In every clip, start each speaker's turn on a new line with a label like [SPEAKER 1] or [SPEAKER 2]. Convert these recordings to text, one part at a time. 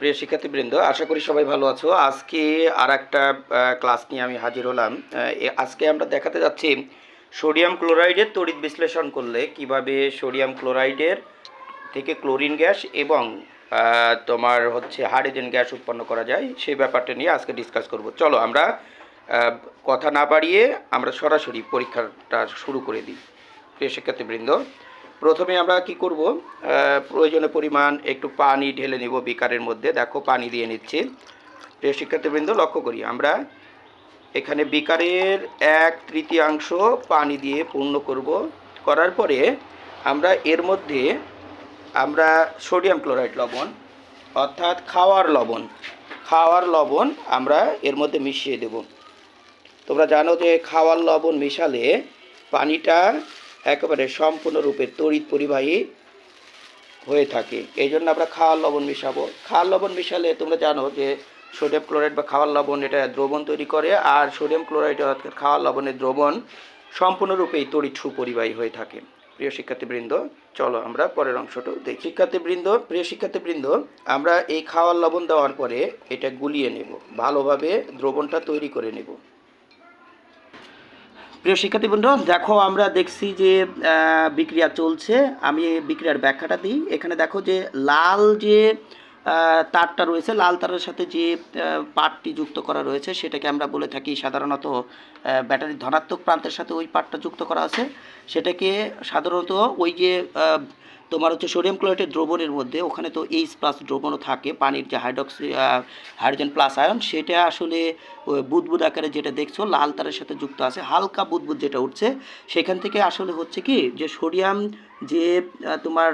[SPEAKER 1] প্রিয় শিক্ষার্থীবৃন্দ, আশা করি সবাই ভালো আছো। আজকে আর একটা ক্লাস নিয়ে আমি হাজির হলাম। আজকে আমরা দেখাতে যাচ্ছি সোডিয়াম ক্লোরাইডের তড়িৎ বিশ্লেষণ করলে কীভাবে সোডিয়াম ক্লোরাইডের থেকে ক্লোরিন গ্যাস এবং তোমার হচ্ছে হাইড্রোজেন গ্যাস উৎপন্ন করা যায়, সেই ব্যাপারটা নিয়ে আজকে ডিসকাস করব। চলো আমরা কথা না বাড়িয়ে আমরা সরাসরি পরীক্ষাটা শুরু করে দিই। প্রিয় শিক্ষার্থীবৃন্দ প্রথমে আমরা কি করব? প্রয়োজনীয় পরিমাণ একটু পানি ঢেলে নেব বিকারের মধ্যে। দেখো, পানি দিয়ে নিচ্ছি। প্রিয় শিক্ষার্থীবৃন্দ, লক্ষ্য করি, আমরা এখানে বিকারের এক তৃতীয়াংশ পানি দিয়ে পূর্ণ করব। করার পরে আমরা এর মধ্যে আমরা সোডিয়াম ক্লোরাইড লবণ, অর্থাৎ খাওয়ার লবণ খাওয়ার লবণ আমরা এর মধ্যে মিশিয়ে দেব। তোমরা জানো যে খাওয়ার লবণ মিশালে পানিটা একেবারে সম্পূর্ণরূপে তড়িৎ পরিবাহী হয়ে থাকে। এই জন্য আমরা খাওয়ার লবণ মিশাবো। খাওয়ার লবণ মিশালে তোমরা জানো যে সোডিয়াম ক্লোরাইড বা খাওয়ার লবণ এটা দ্রবণ তৈরি করে, আর সোডিয়াম ক্লোরাইড অর্থাৎ খাওয়ার লবণের দ্রবণ সম্পূর্ণরূপেই তড়িৎ সুপরিবাহী হয়ে থাকে। প্রিয় শিক্ষার্থীবৃন্দ, চলো আমরা পরের অংশটা দেখি। শিক্ষার্থীবৃন্দ, প্রিয় শিক্ষার্থীবৃন্দ, আমরা এই খাওয়ার লবণ দেওয়ার পরে এটা গুলিয়ে নেব। ভালোভাবে দ্রবণটা তৈরি করে নেব। প্রিয় শিক্ষার্থীবৃন্দ দেখো আমরা দেখছি যে বিক্রিয়া চলছে। আমি বিক্রিয়ার ব্যাখ্যাটা দিই। এখানে দেখো যে, লাল যে তারটা রয়েছে, লাল তারের সাথে যে পাটটি যুক্ত করা রয়েছে, সেটাকে আমরা বলে থাকি সাধারণত ব্যাটারির ধনাত্মক প্রান্তের সাথে ওই পাটটা যুক্ত করা আছে। সেটাকে সাধারণত ওই যে তোমার হচ্ছে সোডিয়াম ক্লোরাইডের দ্রবণের মধ্যে, ওখানে তো এইচ প্লাস দ্রবণও থাকে, পানির যে হাইড্রক্সি হাইড্রোজেন প্লাস আয়ন সেটা আসলে বুদবুদ আকারে যেটা দেখছ, লাল তারের সাথে যুক্ত আছে, হালকা বুদবুদ যেটা উঠছে, সেখান থেকে আসলে হচ্ছে কি, যে সোডিয়াম যে তোমার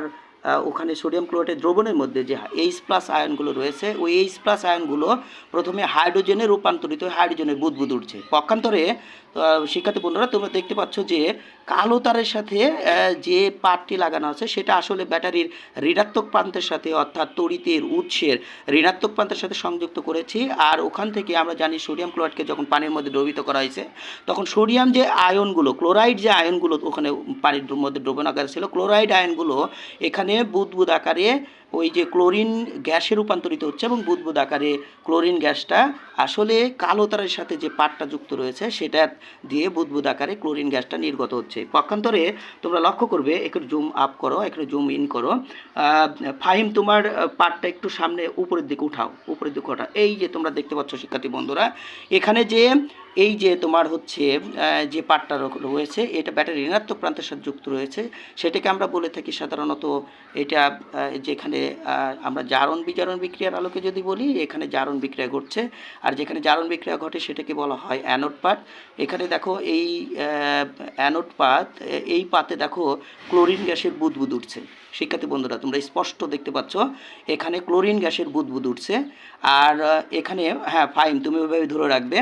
[SPEAKER 1] ওখানে সোডিয়াম ক্লোরাইডের দ্রবণের মধ্যে যে এইচ প্লাস আয়নগুলো রয়েছে, ওই এইচ প্লাস আয়নগুলো প্রথমে হাইড্রোজেনে রূপান্তরিত হয়ে হাইড্রোজেনের বুদবুদ উঠছে। পক্ষান্তরে শিক্ষার্থী বন্ধুরা, তোমরা দেখতে পাচ্ছ যে কালো তারের সাথে যে পাটটি লাগানো আছে, সেটা আসলে ব্যাটারির ঋণাত্মক প্রান্তের সাথে, অর্থাৎ তড়িতের উৎসের ঋণাত্মক প্রান্তের সাথে সংযুক্ত করেছি। আর ওখান থেকে আমরা জানি সোডিয়াম ক্লোরাইডকে যখন পানির মধ্যে দ্রবীত করা হয়েছে, তখন সোডিয়াম যে আয়নগুলো, ক্লোরাইড যে আয়নগুলো ওখানে পানির মধ্যে দ্রবণ আকারে ছিল, ক্লোরাইড আয়নগুলো এখানে বুদবুদ আকারে ওই যে ক্লোরিন গ্যাসে রূপান্তরিত হচ্ছে এবং বুদবুদ আকারে ক্লোরিন গ্যাসটা আসলে কালো তারের সাথে যে পাটটা যুক্ত রয়েছে, সেটা দিয়ে বুদবুদ আকারে ক্লোরিন গ্যাসটা নির্গত হচ্ছে। পক্ষান্তরে তোমরা লক্ষ্য করবে, একটু জুম আপ করো, একটু জুম ইন করো। ফাহিম, তোমার পাটটা একটু সামনে উপরের দিকে উঠাও, উপরের দিকে ওঠা। এই যে তোমরা দেখতে পাচ্ছ, শিক্ষার্থী বন্ধুরা, এখানে যে, এই যে তোমার হচ্ছে যে পাটটা রয়েছে, এটা ব্যাটারি ঋণাত্মক প্রান্তের সাথে যুক্ত রয়েছে। সেটাকে আমরা বলে থাকি সাধারণত এটা যেখানে আমরা জারণ বিজারণ বিক্রিয়ার আলোকে যদি বলি, এখানে জারণ বিক্রিয়া ঘটছে। আর যেখানে জারণ বিক্রিয়া ঘটে, সেটাকে বলা হয় অ্যানোড পাত। এখানে দেখো এই অ্যানোড পাত, এই পাতে দেখো ক্লোরিন গ্যাসের বুদবুদ উঠছে। শিক্ষার্থী বন্ধুরা, তোমরা স্পষ্ট দেখতে পাচ্ছ, এখানে ক্লোরিন গ্যাসের বুদবুদ উঠছে। আর এখানে হ্যাঁ ফাইন তুমি ওইভাবে ধরে রাখবে।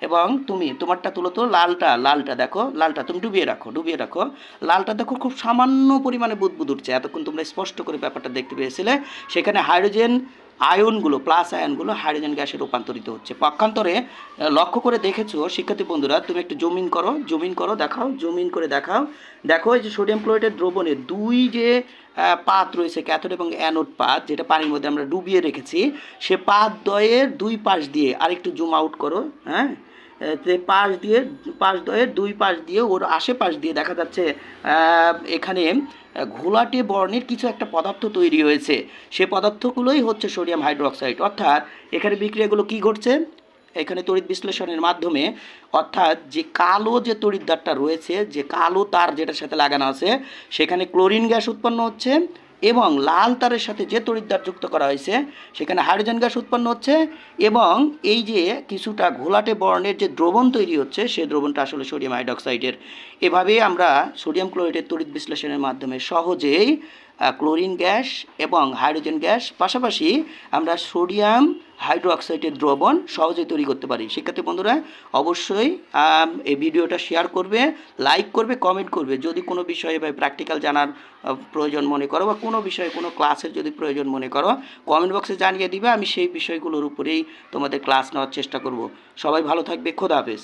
[SPEAKER 1] এবং তুমি, তোমারটা তুলো তো লালটা লালটা দেখো, লালটা তুমি ডুবিয়ে রাখো ডুবিয়ে রাখো। লালটা দেখো খুব সামান্য পরিমাণে বুদবুদ উঠছে। এতক্ষণ তোমরা স্পষ্ট করে ব্যাপারটা দেখতে পেয়েছিলে। সেখানে হাইড্রোজেন আয়নগুলো প্লাস আয়নগুলো হাইড্রোজেন গ্যাসে রূপান্তরিত হচ্ছে। পক্ষান্তরে লক্ষ্য করে দেখেছ, শিক্ষার্থী বন্ধুরা, তুমি একটু জমিন করো জমিন করো, দেখাও, জমিন করে দেখাও। দেখো এই যে সোডিয়াম ক্লোরাইডের দ্রবণে দুই যে পাত রয়েছে ক্যাথোড এবং অ্যানোড পাত, যেটা পানির মধ্যে আমরা ডুবিয়ে রেখেছি, সে পাত দয়ের দুই পাশ দিয়ে আরেকটু জুম আউট করো হ্যাঁ? পাশ দিয়ে পাশ দয়ের দুই পাশ দিয়ে ওর আশেপাশ দিয়ে দেখা যাচ্ছে এখানে ঘোলাটে বর্ণের কিছু একটা পদার্থ তৈরি হয়েছে। সে পদার্থগুলোই হচ্ছে সোডিয়াম হাইড্রোক্সাইড। অর্থাৎ এখানে বিক্রিয়াগুলো কি ঘটছে? এখানে তড়িৎ বিশ্লেষণের মাধ্যমে, অর্থাৎ যে কালো যে তড়িৎদ্বারটা রয়েছে, যে কালো তার যেটার সাথে লাগানো আছে, সেখানে ক্লোরিন গ্যাস উৎপন্ন হচ্ছে এবং লাল তারের সাথে যে তড়িৎদ্বার যুক্ত করা হয়েছে, সেখানে হাইড্রোজেন গ্যাস উৎপন্ন হচ্ছে এবং এই যে কিছুটা ঘোলাটে বর্ণের যে দ্রবণ তৈরি হচ্ছে, সে দ্রবণটা আসলে সোডিয়াম হাইড্রক্সাইডের। এভাবেই আমরা সোডিয়াম ক্লোরাইডের তড়িৎ বিশ্লেষণের মাধ্যমে সহজেই ক্লোরিন গ্যাস এবং হাইড্রোজেন গ্যাস, পাশাপাশি আমরা সোডিয়াম হাইড্রোক্সাইডের দ্রবণ সহজেই তৈরি করতে পারি। শিক্ষার্থী বন্ধুরা, অবশ্যই এই ভিডিওটা শেয়ার করবে লাইক করবে কমেন্ট করবে। যদি কোনো বিষয়ে বা প্র্যাকটিক্যাল জানার প্রয়োজন মনে করো বা কোনো বিষয়ে কোনো ক্লাসের যদি প্রয়োজন মনে করো কমেন্ট বক্সে জানিয়ে দিবে। আমি সেই বিষয়গুলোর উপরেই তোমাদের ক্লাস নেওয়ার চেষ্টা করব। সবাই ভালো থাকবে। খোদা হাফেজ।